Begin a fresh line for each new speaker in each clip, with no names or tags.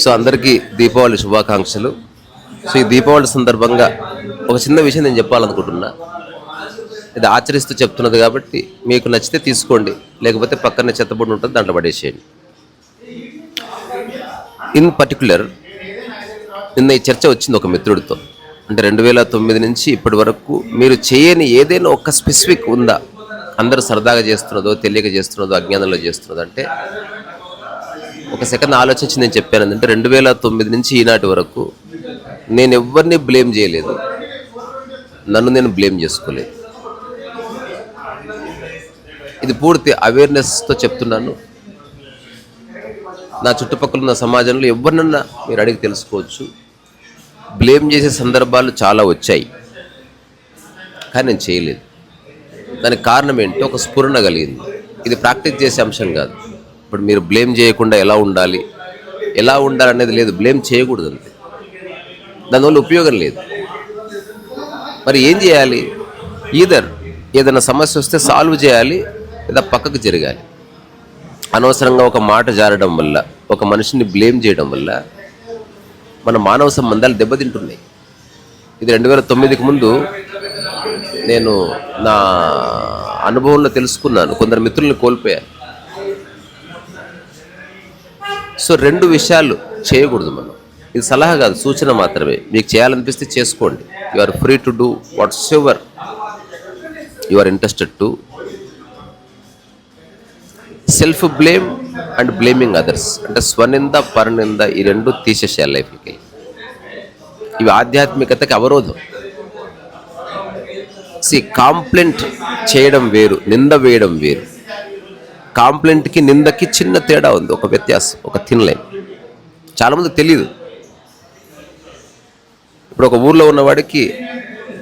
So అందరికీ దీపావళి శుభాకాంక్షలు. So ఈ దీపావళి సందర్భంగా ఒక చిన్న విషయం నేను చెప్పాలనుకుంటున్నా. ఇది ఆచరిస్తూ చెప్తున్నది కాబట్టి మీకు నచ్చితే తీసుకోండి లేకపోతే పక్కనే చెత్తబడి ఉంటుంది దాంట్లో పడేసేయండి. ఇన్ పర్టికులర్ నిన్న ఈ చర్చ వచ్చింది ఒక మిత్రుడితో. అంటే రెండు వేల తొమ్మిది నుంచి ఇప్పటి వరకు మీరు చేయని ఏదైనా ఒక స్పెసిఫిక్ ఉందా? అందరూ సరదాగా చేస్తున్నదో తెలియక చేస్తున్నదో అజ్ఞానంలో చేస్తున్నదో అంటే ఒక సెకండ్ ఆలోచించి నేను చెప్పాను అంటే రెండు వేల తొమ్మిది నుంచి ఈనాటి వరకు నేను ఎవరిని బ్లేమ్ చేయలేదు. నన్ను నేను బ్లేమ్ చేసుకోలేదు. ఇది పూర్తి అవేర్నెస్తో చెప్తున్నాను. నా చుట్టుపక్కల ఉన్న సమాజంలో ఎవరినన్నా మీరు అడిగి తెలుసుకోవచ్చు. బ్లేమ్ చేసే సందర్భాలు చాలా వచ్చాయి. కానీ నేను చేయలేదు. దానికి కారణం ఏంటో ఒక స్ఫురణ కలిగింది. ఇది ప్రాక్టీస్ చేసే అంశం కాదు. ఇప్పుడు మీరు బ్లేమ్ చేయకుండా ఎలా ఉండాలి? ఎలా ఉండాలి అనేది లేదు. బ్లేమ్ చేయకూడదు అంతే. దానివల్ల ఉపయోగం లేదు. మరి ఏం చేయాలి? ఈదర్ ఏదైనా సమస్య వస్తే సాల్వ్ చేయాలి లేదా పక్కకు జరగాలి. అనవసరంగా ఒక మాట జారడం వల్ల ఒక మనిషిని బ్లేమ్ చేయడం వల్ల మన మానవ సంబంధాలు దెబ్బతింటున్నాయి. ఇది రెండు వేల తొమ్మిదికి ముందు నేను నా అనుభవంలో తెలుసుకున్నాను. కొందరు మిత్రుల్ని కోల్పోయాను సో రెండు విషయాలు చేయకూడదు మనం. ఇది సలహా కాదు సూచన మాత్రమే. మీకు చేయాలనిపిస్తే చేసుకోండి. You are free to do whatsoever you are interested to self blame and blaming others అంటే స్వనింద పరనింద ఈ రెండు తీసేసేయాలి లైఫ్కి. ఇవి ఆధ్యాత్మికతకి అవరోధం. సి కాంప్లైంట్ చేయడం వేరు నింద వేయడం వేరు. కాంప్లైంట్కి నిందకి చిన్న తేడా ఉంది ఒక వ్యత్యాసం ఒక థిన్ లైన్ చాలామంది తెలియదు ఇప్పుడు ఒక ఊర్లో ఉన్నవాడికి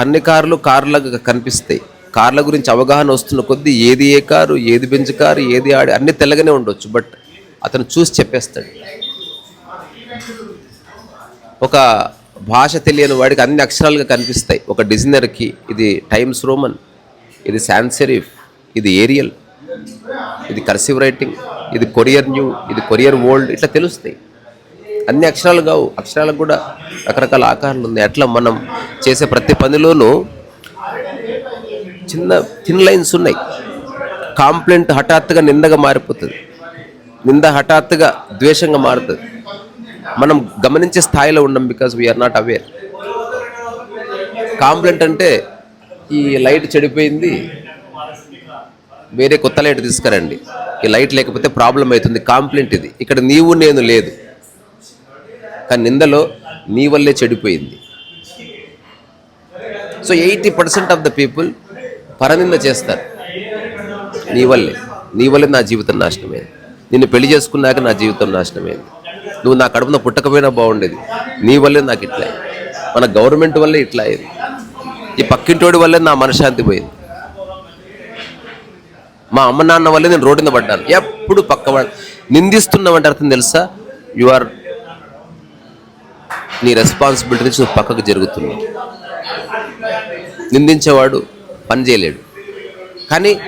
అన్ని కార్లు కార్లగా కనిపిస్తాయి. కార్ల గురించి అవగాహన వస్తున్న కొద్దీ ఏది ఏ కారు ఏది బెంచ్ కారు ఏది ఆడి అన్ని తెల్లగానే ఉండొచ్చు బట్ అతను చూసి చెప్పేస్తాడు. ఒక భాష తెలియని వాడికి అన్ని అక్షరాలుగా కనిపిస్తాయి. ఒక డిజైనర్కి ఇది టైమ్స్ రోమన్ ఇది సాన్సెరిఫ్ ఇది ఏరియల్. ఇది కర్సివ్ రైటింగ్ ఇది కొరియర్ న్యూ ఇది కొరియర్ ఓల్డ్ ఇట్లా తెలుస్తాయి. అన్ని అక్షరాలు కావు. అక్షరాలకు కూడా రకరకాల ఆకారాలు ఉన్నాయి. అట్లా మనం చేసే ప్రతి పనిలోనూ చిన్న థిన్ లైన్స్ ఉన్నాయి. కాంప్లైంట్ హఠాత్తుగా నిందగా మారిపోతుంది. నింద హఠాత్తుగా ద్వేషంగా మారుతుంది. మనం గమనించే స్థాయిలో ఉండం because we are not aware complaint అంటే ఈ లైట్ చెడిపోయింది వేరే కొత్త లైట్ తీసుకురండి. ఈ లైట్ లేకపోతే ప్రాబ్లం అవుతుంది కాంప్లైంట్ ఇది. ఇక్కడ నీవు నేను లేదు. కానీ నిందలో నీ వల్లే చెడిపోయింది. So eighty percent of the people పరనింద చేస్తారు. నీ వల్లే. నీ వల్లే నా జీవితం నాశనమైంది. నిన్ను పెళ్ళి చేసుకున్నాక నా జీవితం నాశనమైంది. నువ్వు నా కడుపున పుట్టకపోయినా బాగుండేది. నీ వల్లే నాకు ఇట్లా మన గవర్నమెంట్ వల్లే ఇట్లా అయింది. ఈ పక్కింటోడి వల్లే నా మనశ్శాంతి పోయింది. మా అమ్మ నాన్న వల్లే నేను రోడ్డు మీద పడ్డాను. ఎప్పుడు పక్క నిందిస్తున్నామంటే అర్థం తెలుసా? యు ఆర్ నీ రెస్పాన్సిబిలిటీ నుంచి నువ్వు పక్కకు జరుగుతున్నావు. నిందించేవాడు పని చేయలేడు. కానీ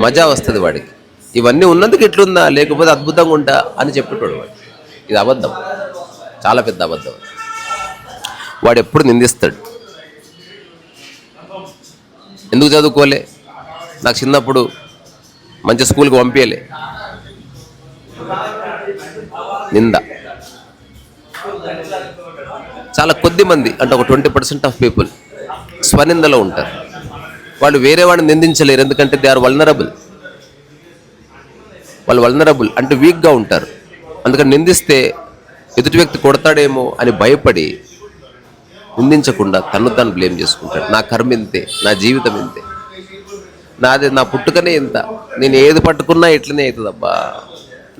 మజా వస్తుంది వాడికి. ఇవన్నీ ఉన్నందుకు ఎట్లుందా? లేకపోతే అద్భుతంగా ఉంటా అని చెప్పేటోడు వాడు. ఇది అబద్ధం. చాలా పెద్ద అబద్ధం. వాడు ఎప్పుడు నిందిస్తాడు. ఎందుకు చదువుకోలే? నాకు చిన్నప్పుడు మంచి స్కూల్కి పంపించలే నింద. చాలా కొద్ది మంది అంటే ఒక ట్వంటీ పర్సెంట్ ఆఫ్ పీపుల్ స్వనిందలో ఉంటారు. వాళ్ళు వేరే వాడిని నిందించలేరు ఎందుకంటే దే ఆర్ వల్నరబుల్. వాళ్ళు వల్నరబుల్ అంటే వీక్గా ఉంటారు. అందుకని నిందిస్తే ఎదుటి వ్యక్తి కొడతాడేమో అని భయపడి నిందించకుండా తను తాను బ్లేమ్ చేసుకుంటాడు. నా కర్మ ఇంతే నా జీవితం ఇంతే. నాది నా పుట్టుకనే ఇంత. నేను ఏది పట్టుకున్నా ఇట్లనే అవుతుంది అబ్బా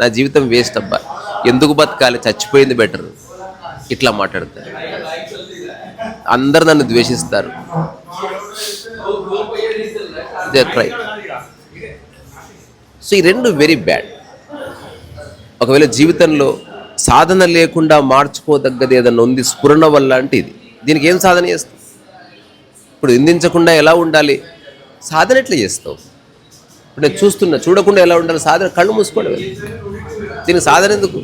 నా జీవితం వేస్ట్ అబ్బా. ఎందుకు బతకాలి? చచ్చిపోయింది బెటర్ ఇట్లా మాట్లాడతారు. అందరు నన్ను ద్వేషిస్తారు. ట్రై సో ఈ రెండు వెరీ బ్యాడ్ ఒకవేళ జీవితంలో సాధన లేకుండా మార్చుకోదగ్గది ఏదన్నా ఉంది స్ఫురణ వల్ల అంటే ఇది. దీనికి ఏం సాధన చేస్తుంది ఇప్పుడు నిందించకుండా ఎలా ఉండాలి? సాధన ఎట్లా చేస్తావు? ఇప్పుడు నేను చూస్తున్నా చూడకుండా ఎలా ఉండాలి? సాధన కళ్ళు మూసుకోవడం దీనికి సాధన ఎందుకు?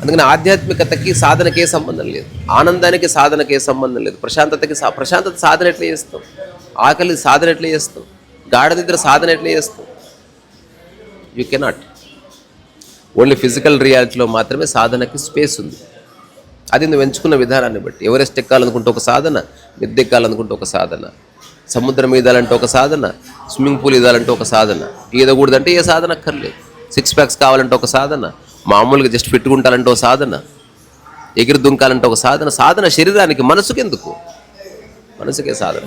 అందుకని ఆధ్యాత్మికతకి సాధనకి ఏ సంబంధం లేదు. ఆనందానికి సాధనకే సంబంధం లేదు. ప్రశాంతతకి సా ప్రశాంతత సాధన ఎట్లా చేస్తాం ఆకలి సాధన ఎట్లా చేస్తాం గాఢ నిద్ర సాధన ఎట్లా చేస్తాం యూ కెనాట్ ఓన్లీ ఫిజికల్ రియాలిటీలో మాత్రమే సాధనకి స్పేస్ ఉంది. అది నువ్వు ఎంచుకున్న విధానాన్ని బట్టి. ఎవరెస్ట్ ఎక్కాలనుకుంటే ఒక సాధన మిద్దెక్కాలనుకుంటే ఒక సాధన. సముద్రం ఈదాలంటే ఒక సాధన స్విమ్మింగ్ పూల్ ఈదాలంటే ఒక సాధన. ఈదకూడదంటే ఏ సాధన అక్కర్లేదు. సిక్స్ ప్యాక్స్ కావాలంటే ఒక సాధన మామూలుగా జస్ట్ పెట్టుకుంటాలంటే ఒక సాధన ఎగిరి దుంకాలంటే ఒక సాధన. సాధన శరీరానికి మనసుకి ఎందుకు మనసుకే సాధన.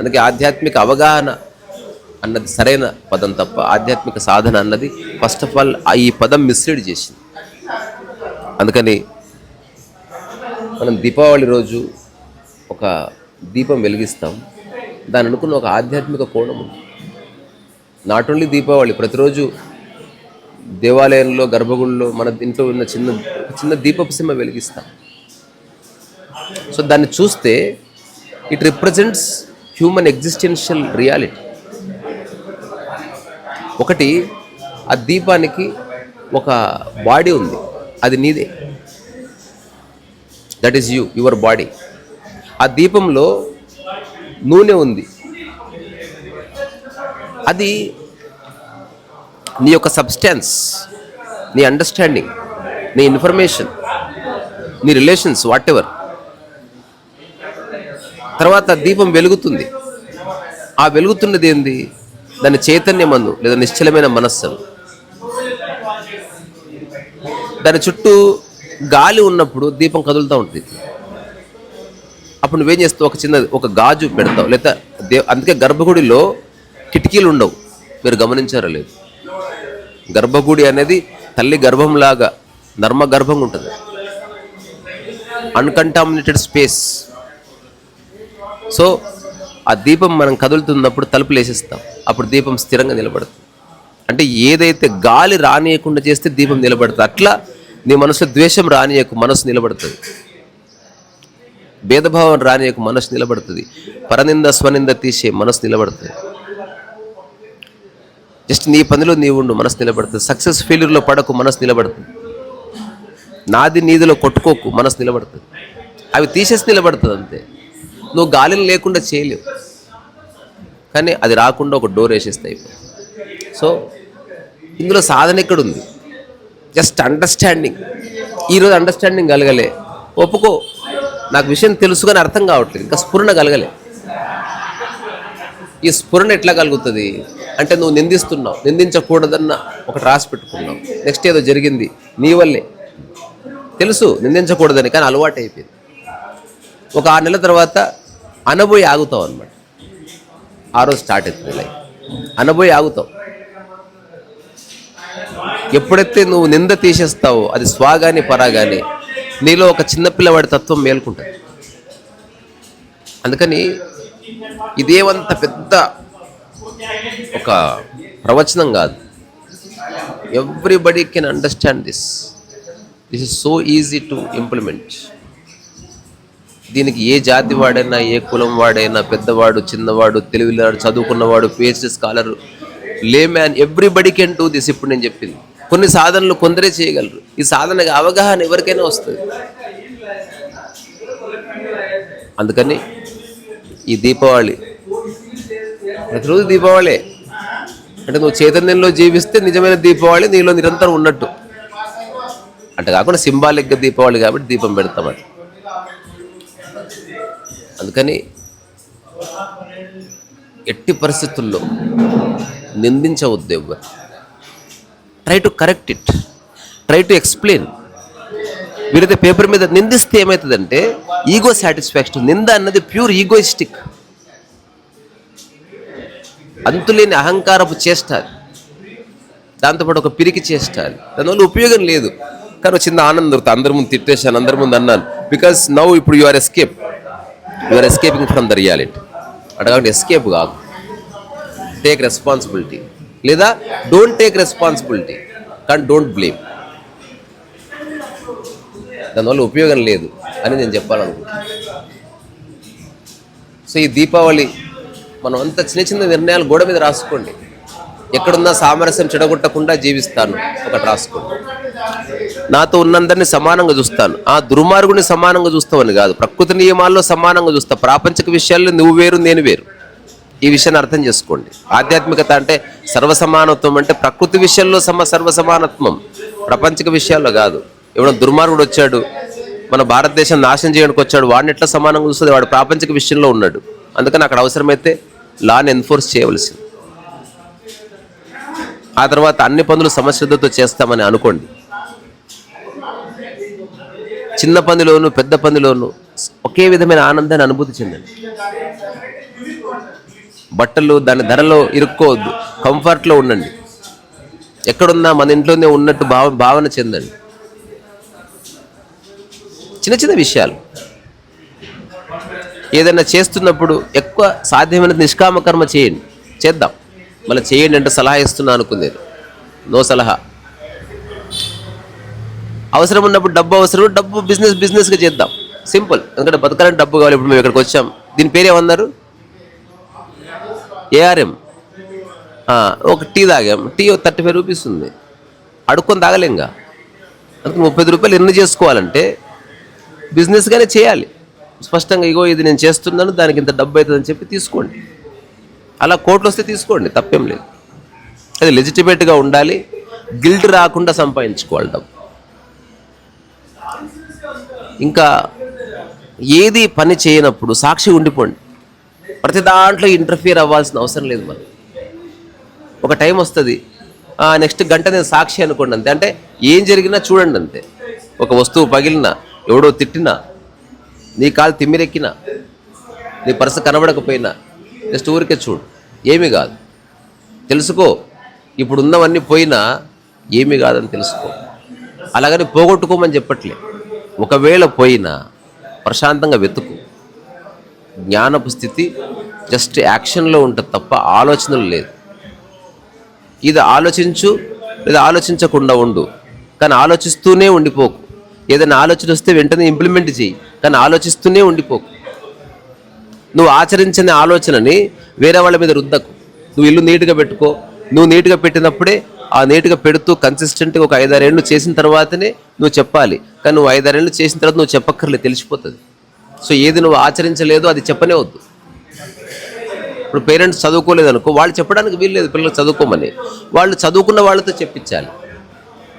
అందుకే ఆధ్యాత్మిక అవగాహన అన్నది సరైన పదం తప్ప ఆధ్యాత్మిక సాధన అన్నది ఫస్ట్ ఆఫ్ ఆల్ ఈ పదం మిస్లీడ్ చేసింది. అందుకని మనం దీపావళి రోజు ఒక దీపం వెలిగిస్తాం. దాని అనుకున్న ఒక ఆధ్యాత్మిక కోణం ఉంది. నాట్ ఓన్లీ దీపావళి ప్రతిరోజు దేవాలయంలో గర్భగుడిలో మన ఇంట్లో ఉన్న చిన్న చిన్న దీపపు సిమ్మ వెలిగిస్తాం. సో దాన్ని చూస్తే it represents human existential reality ఒకటి ఆ దీపానికి ఒక బాడీ ఉంది. అది నీదే. That is you your body ఆ దీపంలో నూనె ఉంది. అది నీ యొక్క సబ్స్టాన్స్ నీ అండర్స్టాండింగ్ నీ ఇన్ఫర్మేషన్ నీ రిలేషన్స్ వాట్ ఎవర్ తర్వాత దీపం వెలుగుతుంది. ఆ వెలుగుతున్నది ఏంది? దాని చైతన్యమందు లేదా నిశ్చలమైన మనస్సు. దాని చుట్టూ గాలి ఉన్నప్పుడు దీపం కదులుతూ ఉంటుంది. అప్పుడు నువ్వేం చేస్తావు? ఒక చిన్న ఒక గాజు పెడతావు. లేదా దే అందుకే గర్భగుడిలో కిటికీలు ఉండవు. మీరు గమనించారో లేదు. గర్భగుడి అనేది తల్లి గర్భంలాగా నర్మ గర్భంగా ఉంటుంది. Uncontaminated space. సో ఆ దీపం మనం కదులుతున్నప్పుడు తలుపులు వేసేస్తాం అప్పుడు దీపం స్థిరంగా నిలబడుతుంది. అంటే ఏదైతే గాలి రానియకుండా చేస్తే దీపం నిలబడుతుంది. అట్లా నీ మనసులో ద్వేషం రానియకు మనసు నిలబడుతుంది. భేదభావం రానియకు మనసు నిలబడుతుంది. పరనింద స్వనింద తీసే మనసు నిలబడుతుంది. జస్ట్ నీ పనిలో నీవు ఉండు మనసు నిలబడుతుంది. సక్సెస్ ఫెయిల్యూర్లో పడకు మనసు నిలబడుతుంది. నాది నీదిలో కొట్టుకోకు మనసు నిలబడుతుంది. అవి తీసేసి నిలబడుతుంది అంతే. నువ్వు గాలిని లేకుండా చేయలేవు. కానీ అది రాకుండా ఒక డోర్ వేసేస్తాయి సో ఇందులో సాధన ఎక్కడ ఉంది జస్ట్ అండర్స్టాండింగ్. ఈరోజు అండర్స్టాండింగ్ కలగలే. ఒప్పుకో. నాకు విషయం తెలుసు కానీ అర్థం కావట్లేదు. ఇంకా స్ఫురణ కలగలే. ఈ స్ఫురణ ఎట్లా కలుగుతుంది? అంటే నువ్వు నిందిస్తున్నావు. నిందించకూడదన్న ఒకటి రాసి పెట్టుకున్నావు. నెక్స్ట్ ఏదో జరిగింది నీ వల్లే. తెలుసు నిందించకూడదని కానీ అలవాటు అయిపోయింది ఒక ఆరు నెలల తర్వాత అనబోయి ఆగుతావు అనమాట ఆ రోజు స్టార్ట్ అవుతుంది లైఫ్ అనబోయి ఆగుతావు. ఎప్పుడైతే నువ్వు నింద తీసేస్తావో అది స్వాగాని పరాగాని నీలో ఒక చిన్నపిల్లవాడి తత్వం మేల్కుంటుంది. అందుకని ఇదేమంత పెద్ద ఒక ప్రవచనం కాదు. Everybody can understand this this is so easy to implement దీనికి ఏ జాతి వాడైనా ఏ కులం వాడైనా పెద్దవాడు చిన్నవాడు తెలివిలాడు చదువుకున్నవాడు PhD scholar layman everybody can do this ఇప్పుడు నేను చెప్పింది. కొన్ని సాధనలు కొందరే చేయగలరు. ఈ సాధనకి అవగాహన ఎవరికైనా వస్తుంది. అందుకని ఈ దీపావళి ప్రతిరోజు దీపావళి. అంటే నువ్వు చైతన్యంలో జీవిస్తే నిజమైన దీపావళి నీలో నిరంతరం ఉన్నట్టు. అంటే కాకుండా సింబాలిక్గా దీపావళి కాబట్టి దీపం పెడతామని అందుకని ఎట్టి పరిస్థితుల్లో నిందించవద్దు ఎవ్వరు. Try to correct it try to explain వీరైతే paper మీద నిందిస్తే ఏమవుతుందంటే ఈగో సాటిస్ఫాక్షన్ నింద అన్నది ప్యూర్ ఈగోయిస్టిక్ అంతులేని అహంకారపు చేష్ట దాంతోపాటు ఒక పిరికి చేష్ట దానివల్ల ఉపయోగం లేదు. కానీ చిన్న ఆనందం దొరుకుతుంది. అందరి ముందు తిట్టేశాను అందరి ముందు అన్నాను. బికాస్ నౌ ఇప్పుడు you are escape you are escaping from the reality అంటే కాబట్టి ఎస్కేప్ కాదు. టేక్ రెస్పాన్సిబిలిటీ లేదా డోంట్ టేక్ రెస్పాన్సిబిలిటీ కానీ డోంట్ బ్లేమ్ దానివల్ల ఉపయోగం లేదు అని నేను చెప్పాలనుకుంటున్నాను. సో ఈ దీపావళి మనం అంత చిన్న చిన్న నిర్ణయాలు గోడ మీద రాసుకోండి. ఎక్కడున్నా సామరస్యం చెడగొట్టకుండా జీవిస్తాను ఒకటి రాసుకోండి. నాతో ఉన్నందరినీ సమానంగా చూస్తాను. ఆ దుర్మార్గుని సమానంగా చూస్తావని కాదు ప్రకృతి నియమాల్లో సమానంగా చూస్తా. ప్రాపంచిక విషయాల్లో నువ్వు వేరు నేను వేరు. ఈ విషయాన్ని అర్థం చేసుకోండి. ఆధ్యాత్మికత అంటే సర్వసమానత్వం అంటే ప్రకృతి విషయంలో సమ సర్వసమానత్వం. ప్రపంచక విషయాల్లో కాదు. ఎవడో దుర్మార్గుడు వచ్చాడు మన భారతదేశం నాశనం చేయడానికి వచ్చాడు వాడిని ఎట్లా సమానంగా చూస్తుంది? వాడు ప్రాపంచిక విషయంలో ఉన్నాడు. అందుకని అక్కడ అవసరమైతే లాని ఎన్ఫోర్స్ చేయవలసింది. ఆ తర్వాత అన్ని పనులు సమశ్రద్ధతో చేస్తామని అనుకోండి. చిన్న పందిలోను పెద్ద పనిలోను ఒకే విధమైన ఆనందాన్ని అనుభూతి చెందండి. బట్టలు దాని ధరలో ఇరుక్కోవద్దు. కంఫర్ట్లో ఉండండి. ఎక్కడున్నా మన ఇంట్లోనే ఉన్నట్టు భావ భావన చెందండి. చిన్న చిన్న విషయాలు. ఏదైనా చేస్తున్నప్పుడు ఎక్కువ సాధ్యమైన నిష్కామ కర్మ చేయండి. చేద్దాం. మళ్ళీ చేయండి అంటే సలహా ఇస్తున్నా అనుకునేది నో సలహా. అవసరం ఉన్నప్పుడు డబ్బు అవసరం డబ్బు బిజినెస్ బిజినెస్గా చేద్దాం. సింపుల్ ఎందుకంటే బతకాలంటే డబ్బు కావాలి. ఇప్పుడు మేము ఇక్కడికి వచ్చాం. దీని పేరు ఏమన్నారు ఏఆర్ఎం. ఒక టీ తాగాం. టీ థర్టీ ఫైవ్ రూపీస్ ఉంది. అడుక్కొని తాగలేంగా అందుకు ముప్పై రూపాయలు ఎన్ని చేసుకోవాలంటే బిజినెస్గానే చేయాలి. స్పష్టంగా ఇగో ఇది నేను చేస్తున్నాను దానికి ఇంత డబ్బు అవుతుందని చెప్పి తీసుకోండి. అలా కోట్లు వస్తే తీసుకోండి తప్పేం లేదు. అది లెజిటిమేట్గా ఉండాలి గిల్ట్ రాకుండా సంపాదించుకోవాలి డబ్బు. ఇంకా ఏది పని చేయనప్పుడు సాక్షి ఉండిపోండి. ప్రతి దాంట్లో ఇంటర్ఫియర్ అవ్వాల్సిన అవసరం లేదు మనం ఒక టైం వస్తుంది. నెక్స్ట్ గంట నేను సాక్షి అనుకోండి అంతే. అంటే ఏం జరిగినా చూడండి అంతే. ఒక వస్తువు పగిలినా ఎవడో తిట్టినా నీ కాలు తిమ్మిరెక్కినా నీ పర్స కనబడకపోయినా నెక్స్ట్ ఊరికే చూడు. ఏమీ కాదు. తెలుసుకో. ఇప్పుడు ఉన్నవన్నీ పోయినా ఏమీ కాదని తెలుసుకో. అలాగని పోగొట్టుకోమని చెప్పట్లే. ఒకవేళ పోయినా ప్రశాంతంగా వెతుకు. జ్ఞానపు స్థితి జస్ట్ యాక్షన్లో ఉంటుంది తప్ప ఆలోచనలు లేదు. ఇది ఆలోచించు లేదా ఆలోచించకుండా ఉండు. కానీ ఆలోచిస్తూనే ఉండిపోకు. ఏదైనా ఆలోచన వస్తే వెంటనే ఇంప్లిమెంట్ చేయి. కానీ ఆలోచిస్తూనే ఉండిపోకు. నువ్వు ఆచరించని ఆలోచనని వేరే వాళ్ళ మీద రుద్దకు. నువ్వు ఇల్లు నీట్గా పెట్టుకో. నువ్వు నీట్గా పెట్టినప్పుడే ఆ నీట్గా పెడుతూ కన్సిస్టెంట్గా ఒక ఐదారేళ్ళు చేసిన తర్వాతనే నువ్వు చెప్పాలి. కానీ నువ్వు ఐదారేళ్ళు చేసిన తర్వాత నువ్వు చెప్పక్కర్లేదు తెలిసిపోతుంది. సో ఏది నువ్వు ఆచరించలేదు అది చెప్పనే వద్దు. ఇప్పుడు పేరెంట్స్ చదువుకోలేదు అనుకో వాళ్ళు చెప్పడానికి వీల్లేదు పిల్లలు చదువుకోమని. వాళ్ళు చదువుకున్న వాళ్ళతో చెప్పించాలి.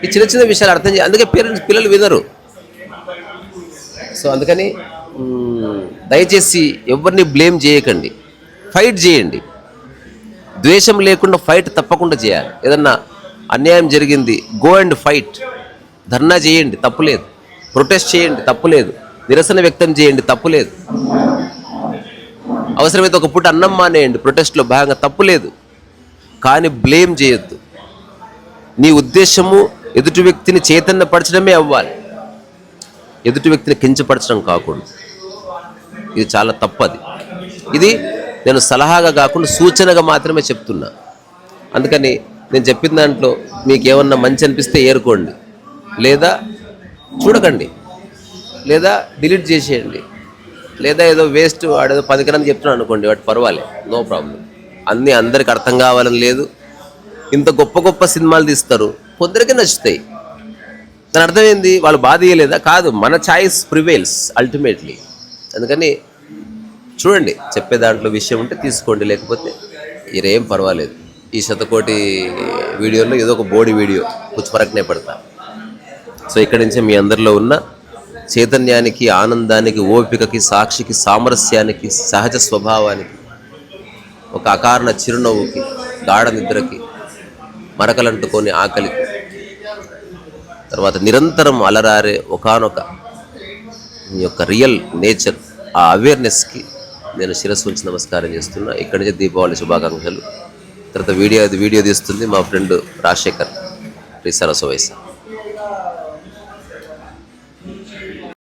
ఈ చిన్న చిన్న విషయాలు అర్థం చేయాలి అందుకే పేరెంట్స్ పిల్లలు వినరు. సో అందుకని దయచేసి ఎవరిని బ్లేమ్ చేయకండి. ఫైట్ చేయండి. ద్వేషం లేకుండా ఫైట్ తప్పకుండా చేయాలి. ఏదన్నా అన్యాయం జరిగింది గో అండ్ ఫైట్. ధర్నా చేయండి తప్పులేదు ప్రొటెస్ట్ చేయండి తప్పులేదు నిరసన వ్యక్తం చేయండి తప్పులేదు అవసరమైతే ఒక పూట అన్నం మానేయండి ప్రొటెస్ట్లో భాగంగా తప్పులేదు కానీ బ్లేమ్ చేయొద్దు. నీ ఉద్దేశము ఎదుటి వ్యక్తిని చైతన్యపరచడమే అవ్వాలి. ఎదుటి వ్యక్తిని కించపరచడం కాకూడదు. ఇది చాలా తప్పది. ఇది నేను సలహాగా కాకుండా సూచనగా మాత్రమే చెప్తున్నా. అందుకని నేను చెప్పిన దాంట్లో మీకు ఏమన్నా మంచి అనిపిస్తే ఏరుకోండి. లేదా చూడకండి. లేదా డిలీట్ చేసేయండి. లేదా ఏదో వేస్ట్ వాడేదో పది కన్నా చెప్తున్నాను అనుకోండి వాటి పర్వాలే నో ప్రాబ్లం. అన్నీ అందరికి అర్థం కావాలని లేదు. ఇంత గొప్ప గొప్ప సినిమాలు తీస్తారు కొందరికి నచ్చుతాయి. దాని అర్థం ఏంది? వాళ్ళు బాధ ఇయ్యలేదా? కాదు మన ఛాయిస్ ప్రివేల్స్ అల్టిమేట్లీ అందుకని చూడండి చెప్పే దాంట్లో విషయం ఉంటే తీసుకోండి లేకపోతే ఇరేం పర్వాలేదు. ఈ శతకోటి వీడియోలో ఏదో ఒక బోడి వీడియో పుచ్చుపరకనే పెడతా. సో ఇక్కడి నుంచే మీ అందరిలో ఉన్న చైతన్యానికి ఆనందానికి ఓపికకి సాక్షికి సామరస్యానికి సహజ స్వభావానికి ఒక అకారణ చిరునవ్వుకి గాఢ నిద్రకి మరకలంటుకొని ఆకలికి తర్వాత నిరంతరం అలరారే ఒకానొక మీ యొక్క రియల్ నేచర్ ఆ అవేర్నెస్కి నేను శిరస్సు ఉంచి నమస్కారం చేస్తున్నా. ఇక్కడి నుంచి దీపావళి శుభాకాంక్షలు. తర్వాత వీడియో వీడియో తీస్తుంది మా ఫ్రెండ్ రాజశేఖర్. రీసరస వయసు